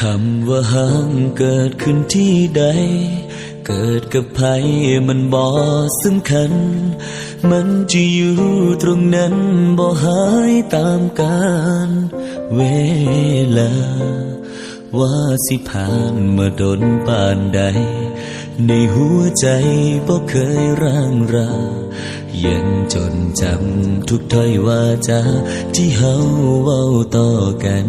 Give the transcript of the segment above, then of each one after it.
คำว่าห้างเกิดขึ้นที่ใด เกิดกับใครมันบ่สำคัญ มันจะอยู่ตรงนั้นบ่หายตามกาลเวลา ว่าสิผ่านมาดนปานใด ในหัวใจบ่เคยร่างรายังจนจำทุกถ้อยว่าจาที่เฮาเว้าต่อกัน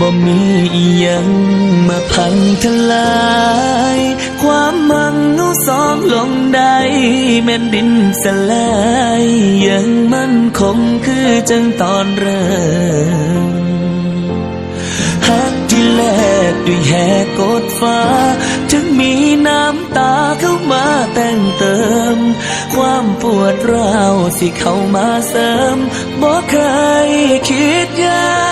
บ่มีอีหยังมาพังทลาย ความมังเงสองลงได้แม่นดินสลายยังมั่นคงคือจังตอนเริ่มหักที่แลกด้วยแหกกดฟ้า ถึงมีน้ำตาเข้ามาแต่งเติม ความปวดร้าวสิเข้ามาเสริมบ่เคยคิดยา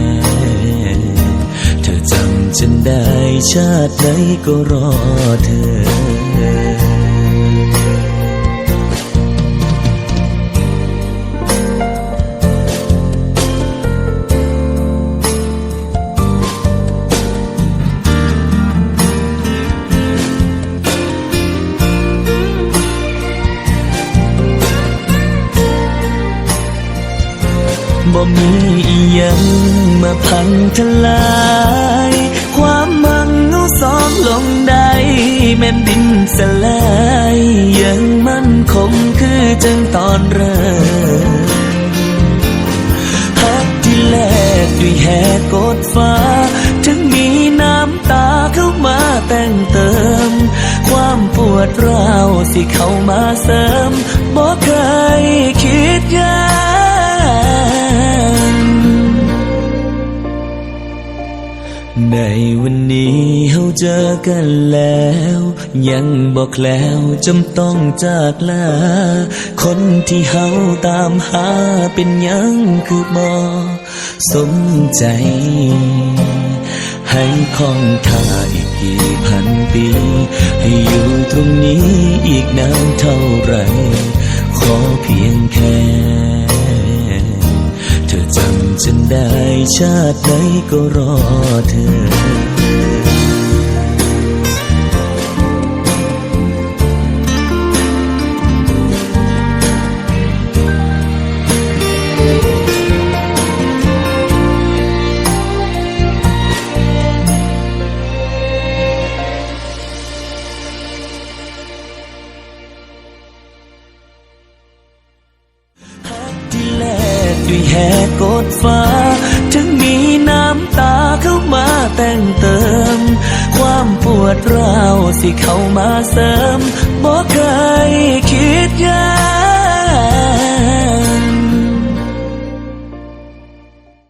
จำฉันได้ชาติไหนก็รอเธอ บ่มีอีหยังมาพังทลาย สองลงได้แม่นดินสลายยังมั่นคงคือจังตอนเริ่มหักที่แลกด้วยแหกกดฟ้า ถึงมีน้ำตาเข้ามาแต่งเติม ความปวดร้าวสิเข้ามาเสริมบ่เคยคิดยา ในวันนี้เฮาเจอกันแล้ว ยังบอกแล้วจำต้องจากลา คนที่เฮาตามหาเป็นยังคือบ่สมใจ ให้คองท่าอีกกี่พันปี ให้อยู่ตรงนี้อีกนานเท่าไหรขอเพียงแค่ ได้ชาติไหนก็รอเธอ กด้วยแหกกดฟ้า ถึงมีน้ำตาเข้ามาแต่งเติม ความปวดร้าวสิเข้ามาเสริม